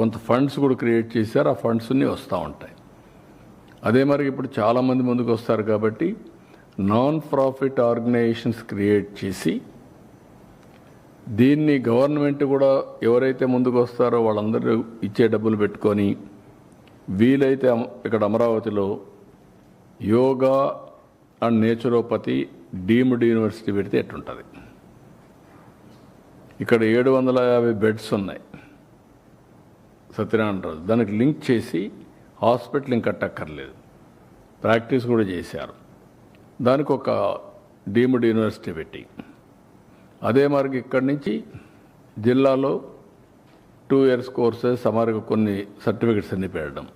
కొంత ఫండ్స్ కూడా క్రియేట్ చేశారు ఆ ఫండ్స్ వస్తూ ఉంటాయి. అదే మరి ఇప్పుడు చాలామంది ముందుకు వస్తారు కాబట్టి నాన్ ప్రాఫిట్ ఆర్గనైజేషన్స్ క్రియేట్ చేసి దీన్ని గవర్నమెంట్ కూడా ఎవరైతే ముందుకు వస్తారో వాళ్ళందరూ ఇచ్చే డబ్బులు పెట్టుకొని వీలైతే ఇక్కడ అమరావతిలో yoga and naturopathy deemed university పెడితే ఎట్టుంటుంది? ఇక్కడ ఏడు వందల యాభై బెడ్స్ ఉన్నాయి. సత్యనారాయణ రాజు. దానికి లింక్ చేసి హాస్పిటల్ కట్టక్కర్లేదు. ప్రాక్టీస్ కూడా చేశారు. దానికి ఒక డీమ్డ్ యూనివర్సిటీ పెట్టి. అదే మార్గం ఇక్కడి నుంచి జిల్లాలో టూ ఇయర్స్ కోర్సెస్ సుమారుగా కొన్ని సర్టిఫికెట్స్ అన్ని పెట్టడం.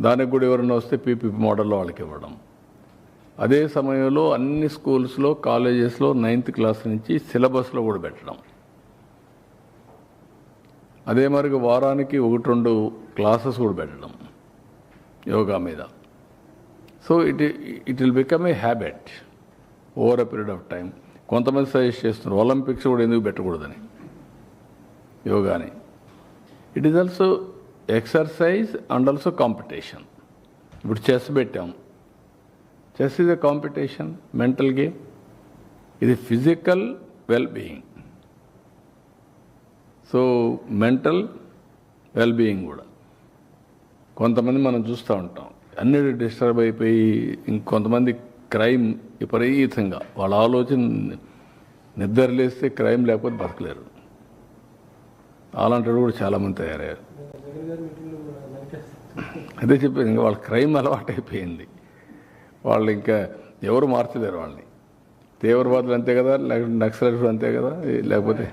దానికి కూడా ఎవరైనా వస్తే పీపీపీ మోడల్లో వాళ్ళకి ఇవ్వడం. అదే సమయంలో అన్ని స్కూల్స్లో కాలేజెస్లో నైన్త్ క్లాస్ నుంచి సిలబస్లో కూడా పెట్టడం. అదే మరికి వారానికి ఒకటి రెండు క్లాసెస్ కూడా పెట్టడం యోగా మీద. So it it will become a habit over a period of time కొంతమంది సజెస్ట్ చేస్తున్నారు ఒలింపిక్స్ కూడా ఎందుకు పెట్టకూడదని యోగాని. It is also exercise and also competition. ఇప్పుడు చెస్ పెట్టాం. Chess is a competition mental game. ఇది physical well being. Mental well being కూడా. కొంతమంది మనం చూస్తూ ఉంటాం. అన్నిటి డిస్టర్బ్ అయిపోయి ఇంకొంతమంది క్రైమ్ విపరీతంగా వాళ్ళ ఆలోచన నిద్ర లేస్తే క్రైమ్ లేకపోతే బతకలేరు. అలాంటి కూడా చాలామంది తయారయ్యారు. అదే చెప్పేది ఇంకా వాళ్ళ క్రైమ్ అలవాటు అయిపోయింది వాళ్ళు ఇంకా ఎవరు మార్చలేరు వాళ్ళని. తీవ్రవాదులు అంతే కదా లేకపోతే నక్సలైట్లు అంతే కదా లేకపోతే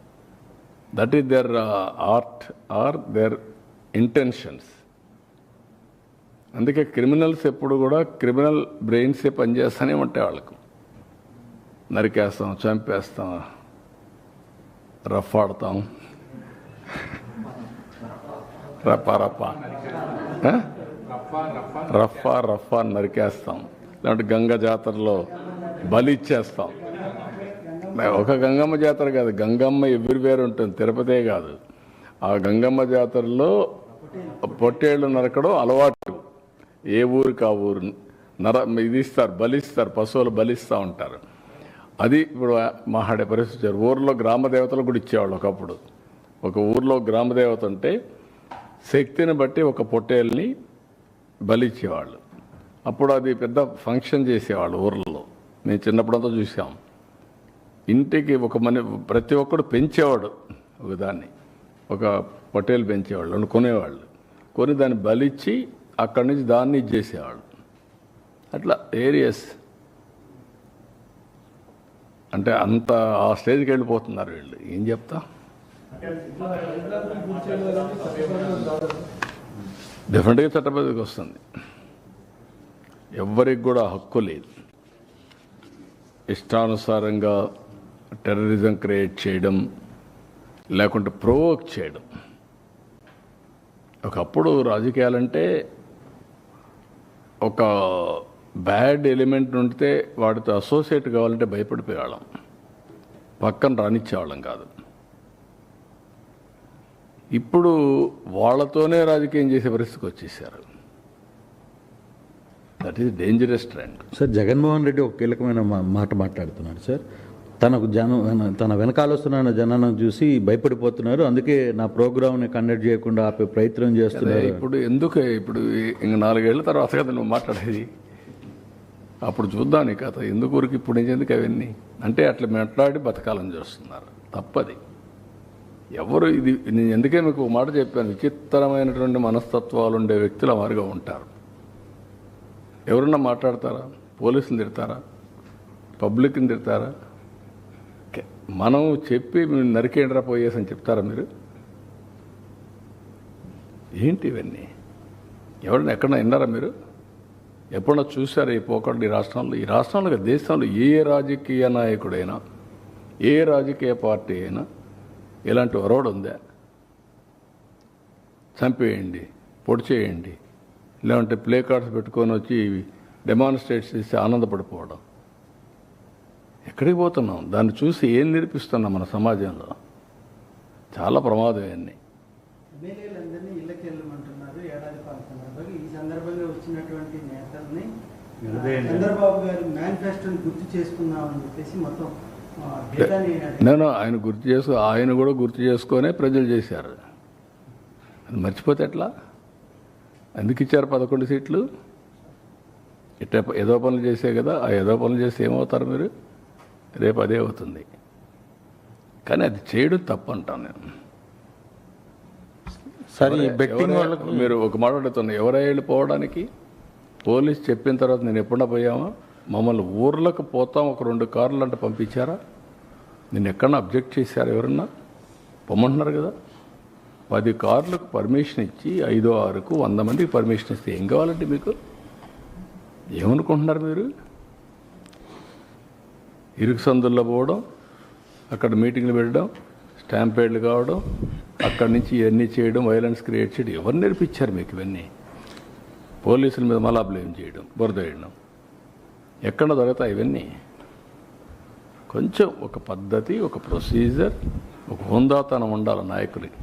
that is their art or their intentions అందుకే క్రిమినల్స్ ఎప్పుడు కూడా క్రిమినల్ బ్రెయిన్సే పనిచేస్తూనే ఉంటాయి వాళ్ళకు. నరికేస్తాం చంపేస్తాం రఫ్ ఆడతాం. రప్పా రప్పా రఫా రఫా నరికేస్తాం. లేదంటే గంగ జాతరలో బలి ఇచ్చేస్తాం. ఒక గంగమ్మ జాతర కాదు గంగమ్మ ఎవ్రీవేర్ ఉంటుంది తిరుపతే కాదు. ఆ గంగమ్మ జాతరలో పొట్టేళ్ళు నరకడం అలవాటు. ఏ ఊరికి ఆ ఊరు? నర ఇది ఇస్తారు బలిస్తారు పశువులు బలిస్తూ ఉంటారు. అది ఇప్పుడు మహాడే పరిస్థితి ఊర్లో గ్రామదేవతలు కూడా ఇచ్చేవాళ్ళు ఒకప్పుడు. ఒక ఊర్లో గ్రామదేవత ఉంటే శక్తిని బట్టి ఒక పొట్టేల్ని బలిచ్చేవాళ్ళు. అప్పుడు అది పెద్ద ఫంక్షన్ చేసేవాళ్ళు ఊర్లలో మేము చిన్నప్పుడంతా చూసాం. ఇంటికి ఒక మన ప్రతి ఒక్కడు పెంచేవాడు ఒకదాన్ని ఒక పొటేలు పెంచేవాళ్ళు అని కొనేవాళ్ళు. కొని దాన్ని బలిచ్చి అక్కడి నుంచి దాన్ని ఇచ్చేసేవాళ్ళు. అట్లా ఏరియస్. అంటే అంత ఆ స్టేజ్కి వెళ్ళిపోతున్నారు వీళ్ళు. ఏం చెప్తా? డెఫినెట్గా చట్టబద్ధకి వస్తుంది. ఎవ్వరికి కూడా హక్కు లేదు. ఇష్టానుసారంగా టెర్రరిజం క్రియేట్ చేయడం లేకుంటే ప్రొవోక్ చేయడం. ఒకప్పుడు రాజకీయాలంటే ఒక బ్యాడ్ ఎలిమెంట్ ఉంటే వాడితో అసోసియేట్ కావాలంటే భయపడిపోయేవాళ్ళం. పక్కన రానిచ్చేవాళ్ళం కాదు. ఇప్పుడు వాళ్ళతోనే రాజకీయం చేసే పరిస్థితికి వచ్చేసారు. That is dangerous trend sir Jaganmohan Reddy ఒక కీలకమైన మాట మాట్లాడుతున్నాడు సార్. తనకు జనం తన వెనకాల వస్తున్న జనాన్ని చూసి భయపడిపోతున్నారు. అందుకే నా ప్రోగ్రామ్ని కండక్ట్ చేయకుండా ఆపే ప్రయత్నం చేస్తున్నారు. ఇప్పుడు ఎందుకు ఇప్పుడు ఇంక నాలుగేళ్ళ తర్వాత కదా నువ్వు మాట్లాడేది? అప్పుడు చూద్దాం నీ కథ. ఎందుకు ఊరికి ఇప్పుడు ఎందుకు అవన్నీ? అంటే అట్లా మాట్లాడి బతకాలని చూస్తున్నారు. తప్పది. ఎవరు ఇది నేను ఎందుకే మీకు మాట చెప్పాను? విచిత్రమైనటువంటి మనస్తత్వాలు ఉండే వ్యక్తులు వారుగా ఉంటారు. ఎవరన్నా మాట్లాడతారా? పోలీసులు తిడతారా? పబ్లిక్ని తిడతారా? మనం చెప్పి నరికేండ్రా పోయేసి అని చెప్తారా మీరు? ఏంటి ఇవన్నీ? ఎవరైనా ఎక్కడన్నా విన్నారా మీరు? ఎప్పుడన్నా చూసారా ఈ పోకడ ఈ రాష్ట్రంలో? ఈ రాష్ట్రంలో దేశంలో ఏ రాజకీయ నాయకుడైనా ఏ రాజకీయ పార్టీ అయినా ఇలాంటి ఒరవడు ఉందా? చంపేయండి పొడిచేయండి లేదంటే ప్లే కార్డ్స్ పెట్టుకొని వచ్చి డెమాన్స్ట్రేట్ చేసి ఆనందపడిపోవడం. ఎక్కడికి పోతున్నాం? దాన్ని చూసి ఏం నేర్పిస్తున్నాం మన సమాజంలో? చాలా ప్రమాదం ఇవన్నీ గీతాన్ని నేను ఆయన గుర్తు చేసుకో ఆయన కూడా గుర్తు చేసుకొనే ప్రజలు చేశారు. అది మర్చిపోతే ఎట్లా? ఎందుకు ఇచ్చారు పదకొండు సీట్లు? ఇట్ట ఏదో పనులు చేసే కదా ఆ ఏదో పనులు చేస్తే ఏమవుతారు మీరు? రేపు అదే అవుతుంది. కానీ అది చేయడం తప్పు అంటాను నేను. సార్ బెట్టింగ్ వాళ్ళకి మీరు ఒక మాట అడుగుతున్నా ఎవరై వెళ్ళిపోవడానికి పోలీస్ చెప్పిన తర్వాత నేను ఎప్పుడన్నా పోయామా? మమ్మల్ని ఊర్లకు పోతాం ఒక రెండు కార్లు అంటే పంపించారా? నేను ఎక్కడన్నా అబ్జెక్ట్ చేశారు ఎవరన్నా? పొమ్మంటున్నారు కదా. పది కార్లకు పర్మిషన్ ఇచ్చి ఐదో ఆరుకు వంద మందికి పర్మిషన్ ఇస్తే ఏం కావాలండి మీకు? ఏమనుకుంటున్నారు మీరు? ఇరుకు సందుల్లో పోవడం అక్కడ మీటింగ్లు పెట్టడం స్టాంపేడ్లు కావడం అక్కడి నుంచి ఇవన్నీ చేయడం వైలెన్స్ క్రియేట్ చేయడం ఎవరు నేర్పించారు మీకు ఇవన్నీ? పోలీసుల మీద మళ్ళా బ్లేమ్ చేయడం బురద వేయడం. ఎక్కడ దొరుకుతాయి ఇవన్నీ? కొంచెం ఒక పద్ధతి ఒక ప్రొసీజర్ ఒక హుందాతనం ఉండాలి నాయకులకి.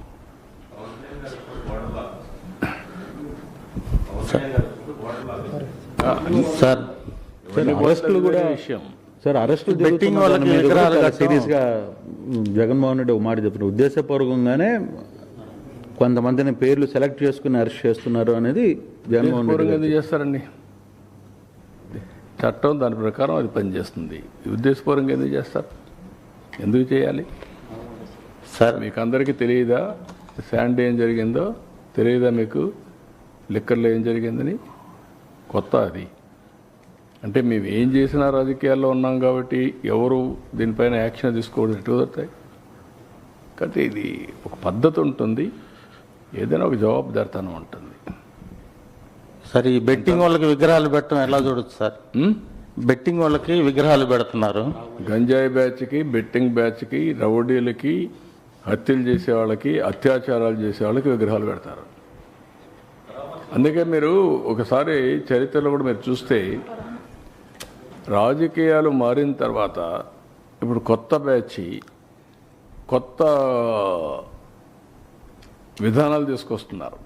సార్ అరెస్టులు కూడా విషయం. సార్ అరెస్టులు Betting జరుగుతున్న వాళ్ళకి దాని మీద కూడా విగ్రహాలు చాలా కట్టడం. సీరియస్గా ఉమ్, జగన్మోహన్ రెడ్డి ఒక మాట చెప్తున్నారు. ఉద్దేశపూర్వకంగానే కొంతమందిని పేర్లు సెలెక్ట్ చేసుకుని అరెస్ట్ చేస్తున్నారు అనేది జగన్మోహన్ రెడ్డి చేస్తారండి? చట్టం దాని ప్రకారం అది పనిచేస్తుంది. ఉద్దేశపూర్వకంగా ఎందుకు చేస్తారు? ఎందుకు చేయాలి? సార్ మీకు అందరికీ తెలియదా? శాండ్ ఏం జరిగిందో? తెలియదా మీకు? లిక్కర్లో ఏం జరిగిందని? కొత్త అది. అంటే మేము ఏం చేసినా రాజకీయాల్లో ఉన్నాం కాబట్టి ఎవరు దీనిపైన యాక్షన్ తీసుకోవడం ఎటు కుదురుతాయి? కాబట్టి ఇది ఒక పద్ధతి ఉంటుంది. ఏదైనా ఒక జవాబుదారితనం ఉంటుంది. సార్ ఈ బెట్టింగ్ వాళ్ళకి విగ్రహాలు పెట్టడం ఎలా చూడొచ్చు సార్? బెట్టింగ్ వాళ్ళకి విగ్రహాలు పెడుతున్నారు. గంజాయి బ్యాచ్కి బెట్టింగ్ బ్యాచ్కి రౌడీలకి హత్యలు చేసే వాళ్ళకి అత్యాచారాలు చేసే వాళ్ళకి విగ్రహాలు పెడతారు. అందుకే మీరు ఒకసారి చరిత్రలో కూడా మీరు చూస్తే రాజకీయాలు మారిన తర్వాత ఇప్పుడు కొత్త బ్యాచ్ కొత్త విధానాలు తీసుకొస్తున్నారు.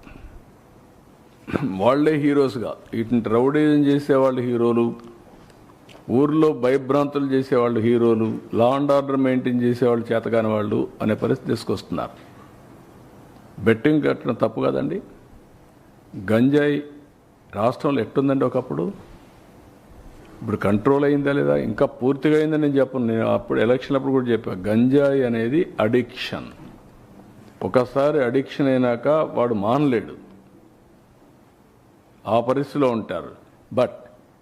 వాళ్ళే హీరోస్గా వీటిని రౌడీజం చేసేవాళ్ళు హీరోలు ఊర్లో భయభ్రాంతులు చేసేవాళ్ళు హీరోలు లా అండ్ ఆర్డర్ మెయింటైన్ చేసేవాళ్ళు చేతకాని వాళ్ళు అనే పరిస్థితి తీసుకొస్తున్నారు. బెట్టింగ్ కట్టడం తప్పు కదండి. గంజాయి రాష్ట్రంలో ఎట్టుందండి ఒకప్పుడు? ఇప్పుడు కంట్రోల్ అయిందా లేదా? ఇంకా పూర్తిగా అయిందని నేను చెప్పను. నేను అప్పుడు ఎలక్షన్ అప్పుడు కూడా చెప్పా. గంజాయి అనేది అడిక్షన్ ఒకసారి అడిక్షన్ అయినాక వాడు మానలేడు. ఆ పరిస్థితిలో ఉంటారు. బట్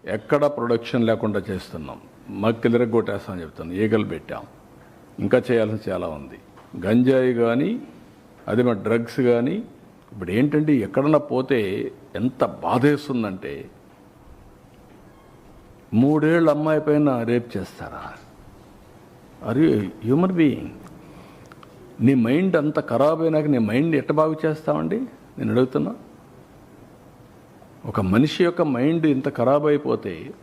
ఎక్కడ ప్రొడక్షన్ లేకుండా చేస్తున్నాం. మక్కిలిర కొట్టేస్తామని చెప్తాను ఈగలు పెట్టాం. ఇంకా చేయాల్సిన చాలా ఉంది. గంజాయి కానీ అది మా డ్రగ్స్ కానీ ఇప్పుడు ఏంటంటే ఎక్కడన్నా పోతే ఎంత బాధేస్తుందంటే మూడేళ్ళ అమ్మాయి పైన రేప్ చేస్తారా? అరే హ్యూమన్ బీయింగ్ నీ మైండ్ అంత ఖరాబ్ అయినాక నీ మైండ్ ఎట్ట బాగు చేస్తామండి నేను అడుగుతున్నా. ఒక మనిషి యొక్క మైండ్ ఇంత ఖరాబ్ అయిపోతే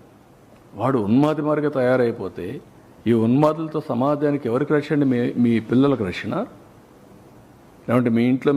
వాడు ఉన్మాది మార్గ తయారైపోతే ఈ ఉన్మాదులతో సమాజానికి ఎవరికి రక్షణ మీ మీ పిల్లలకు రక్షణ? లేదంటే మీ ఇంట్లో